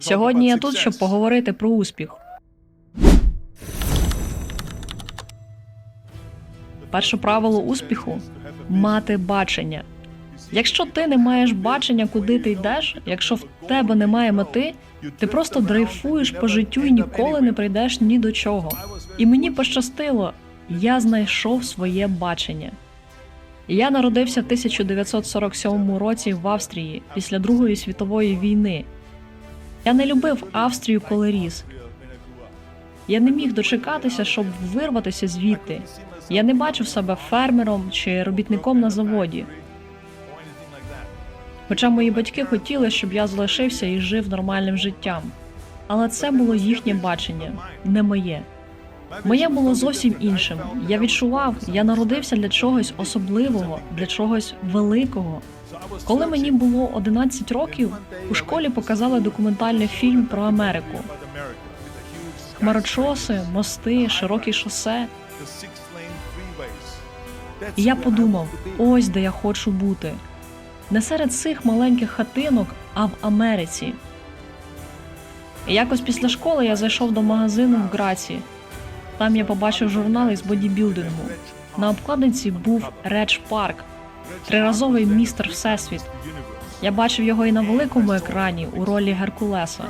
Сьогодні я тут, щоб поговорити про успіх. Перше правило успіху мати бачення. Якщо ти не маєш бачення, куди ти йдеш, якщо в тебе немає мети, ти просто дрейфуєш по життю і ніколи не прийдеш ні до чого. І мені пощастило, я знайшов своє бачення. Я народився в 1947 році в Австрії після Другої світової війни. Я не любив Австрію, коли ріс. Я не міг дочекатися, щоб вирватися звідти. Я не бачив себе фермером чи робітником на заводі. Хоча мої батьки хотіли, щоб я залишився і жив нормальним життям. Але це було їхнє бачення, не моє. Моє було зовсім іншим. Я відчував, я народився для чогось особливого, для чогось великого. Коли мені було 11 років, у школі показали документальний фільм про Америку. Хмарочоси, мости, широкі шосе. І я подумав: ось де я хочу бути. Не серед цих маленьких хатинок, а в Америці. І якось після школи я зайшов до магазину в Граці. Там я побачив журнал із бодібілдингу. На обкладинці був Редж Парк, триразовий містер Всесвіт. Я бачив його і на великому екрані у ролі Геркулеса.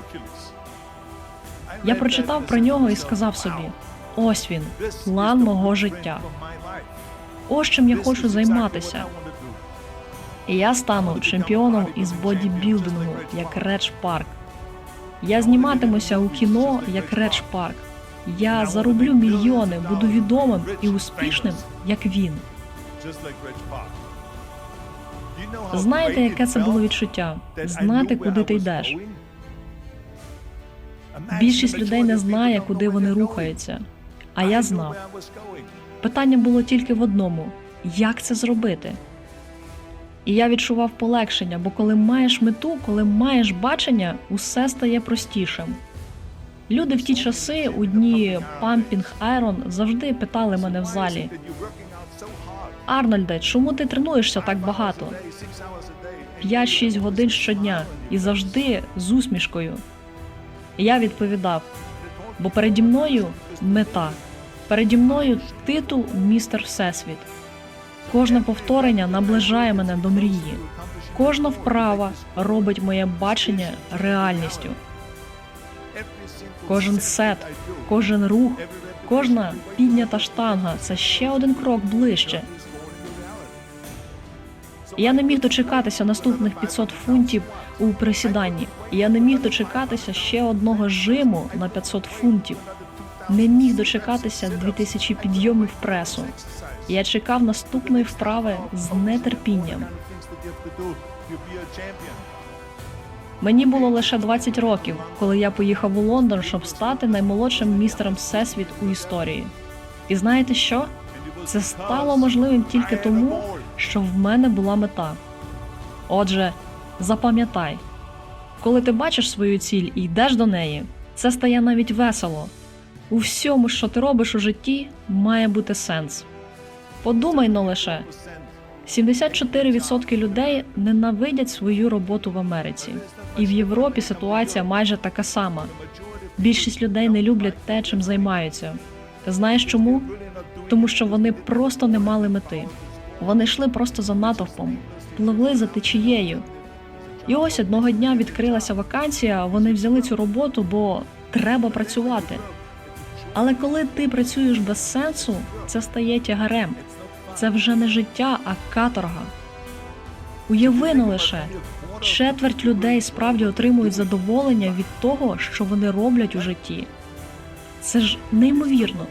Я прочитав про нього і сказав собі: ось він, план мого життя. Ось чим я хочу займатися. І я стану чемпіоном із бодібілдингу, як Редж Парк. Я зніматимуся у кіно, як Редж Парк. Я зароблю мільйони, буду відомим і успішним, як він. Знаєте, яке це було відчуття? Знати, куди ти йдеш. Більшість людей не знає, куди вони рухаються. А я знав. Питання було тільки в одному: як це зробити? І я відчував полегшення, бо коли маєш мету, коли маєш бачення, усе стає простішим. Люди в ті часи у дні Pumping Iron завжди питали мене в залі: Арнольде, чому ти тренуєшся так багато? 5-6 годин щодня і завжди з усмішкою. Я відповідав: бо переді мною мета, переді мною титул містер Всесвіт. Кожне повторення наближає мене до мрії. Кожна вправа робить моє бачення реальністю. Кожен сет, кожен рух, кожна піднята штанга це ще один крок ближче. Я не міг дочекатися наступних 500 фунтів у присіданні. Я не міг дочекатися ще одного жиму на 500 фунтів. Не міг дочекатися 2000 підйомів пресу. Я чекав наступної вправи з нетерпінням. Мені було лише 20 років, коли я поїхав у Лондон, щоб стати наймолодшим містером Всесвіт у історії. І знаєте що? Це стало можливим тільки тому, що в мене була мета. Отже, запам'ятай, коли ти бачиш свою ціль і йдеш до неї, це стає навіть весело. У всьому, що ти робиш у житті, має бути сенс. Подумай но лише 74% людей ненавидять свою роботу в Америці, і в Європі ситуація майже така сама. Більшість людей не люблять те, чим займаються. Знаєш чому? Тому що вони просто не мали мети. Вони йшли просто за натовпом, пливли за течією. І ось одного дня відкрилася вакансія, вони взяли цю роботу, бо треба працювати. Але коли ти працюєш без сенсу, це стає тягарем. Це вже не життя, а каторга. Уяви ну лише четверть людей справді отримують задоволення від того, що вони роблять у житті. Це ж неймовірно.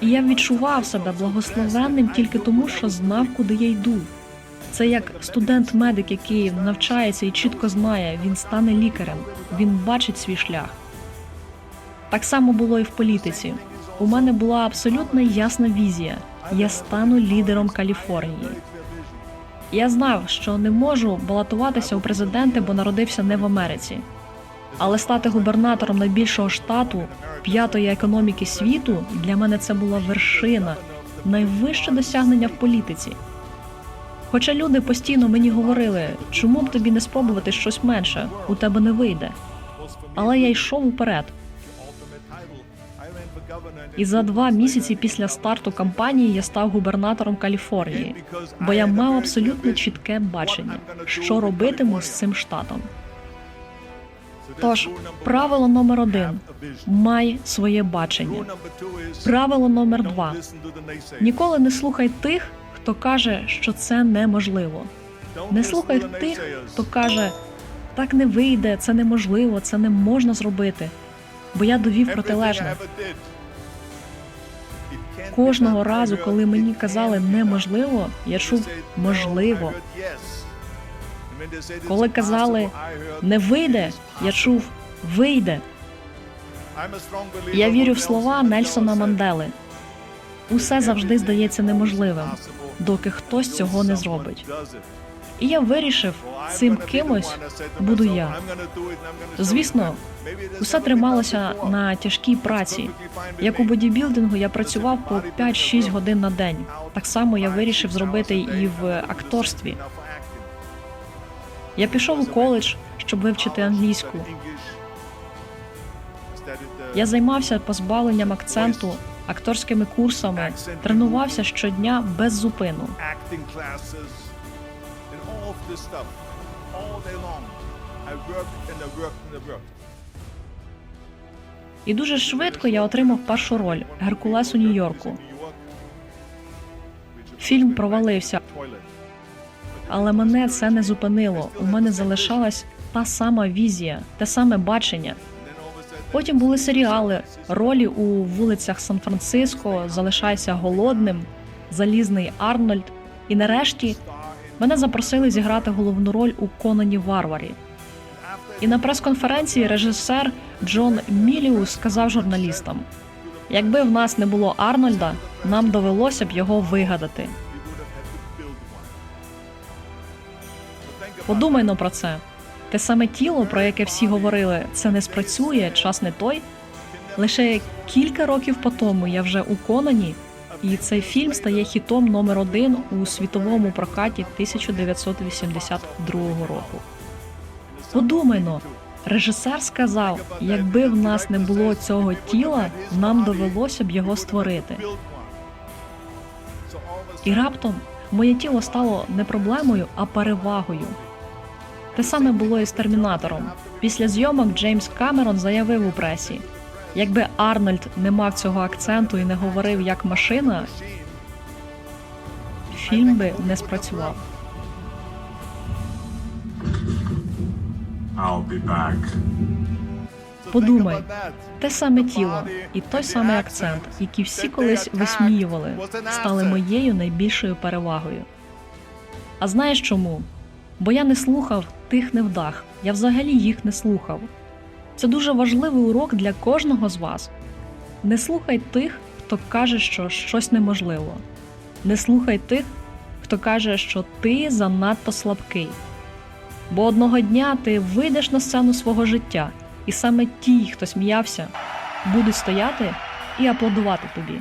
І я відчував себе благословенним тільки тому, що знав, куди я йду. Це як студент-медик, який навчається і чітко знає, він стане лікарем, він бачить свій шлях. Так само було і в політиці. У мене була абсолютно ясна візія. Я стану лідером Каліфорнії. Я знав, що не можу балотуватися у президенти, бо народився не в Америці. Але стати губернатором найбільшого штату п'ятої економіки світу для мене це була вершина, найвище досягнення в політиці. Хоча люди постійно мені говорили, чому б тобі не спробувати щось менше, у тебе не вийде. Але я йшов уперед. І за два місяці після старту кампанії я став губернатором Каліфорнії, бо я мав абсолютно чітке бачення, що робитиму з цим штатом. Тож, правило номер один май своє бачення. Правило номер два ніколи не слухай тих, хто каже, що це неможливо. Не слухай тих, хто каже, так не вийде, це неможливо, це не можна зробити. Бо я довів протилежне. Кожного разу, коли мені казали неможливо, я чув можливо. Коли казали не вийде, я чув вийде. Я вірю в слова Нельсона Мандели. Усе завжди здається неможливим, доки хтось цього не зробить. І я вирішив, цим кимось буду я. Звісно, усе трималося на тяжкій праці. Як у бодібілдингу я працював по 5-6 годин на день. Так само я вирішив зробити і в акторстві. Я пішов у коледж, щоб вивчити англійську. Я займався позбавленням акценту, акторськими курсами, тренувався щодня без зупину. This stuff all day long. I worked and I worked and I worked. І дуже швидко я отримав першу роль Геркулес у Нью-Йорку. Фільм провалився, але мене це не зупинило. У мене залишалась та сама візія, те саме бачення. Потім були серіали, ролі у вулицях Сан-Франциско, Залишайся голодним, Залізний Арнольд. І нарешті мене запросили зіграти головну роль у Конані Варварі. І на прес-конференції режисер Джон Міліус сказав журналістам: якби в нас не було Арнольда, нам довелося б його вигадати. Подумайно про це. Те саме тіло, про яке всі говорили, це не спрацює, час не той. Лише кілька років по тому я вже у Конані, і цей фільм стає хітом номер один у світовому прокаті 1982 року. Подумай но, режисер сказав, якби в нас не було цього тіла, нам довелося б його створити. І раптом моє тіло стало не проблемою, а перевагою. Те саме було і з термінатором. Після зйомок Джеймс Камерон заявив у пресі: якби Арнольд не мав цього акценту і не говорив як машина, фільм би не спрацював. I'll be back. Подумай, те саме тіло і той самий акцент, які всі колись висміювали, стали моєю найбільшою перевагою. А знаєш чому? Бо я не слухав тих невдах, я взагалі їх не слухав. Це дуже важливий урок для кожного з вас. Не слухай тих, хто каже, що щось неможливо. Не слухай тих, хто каже, що ти занадто слабкий. Бо одного дня ти вийдеш на сцену свого життя, і саме ті, хто сміявся, будуть стояти і аплодувати тобі.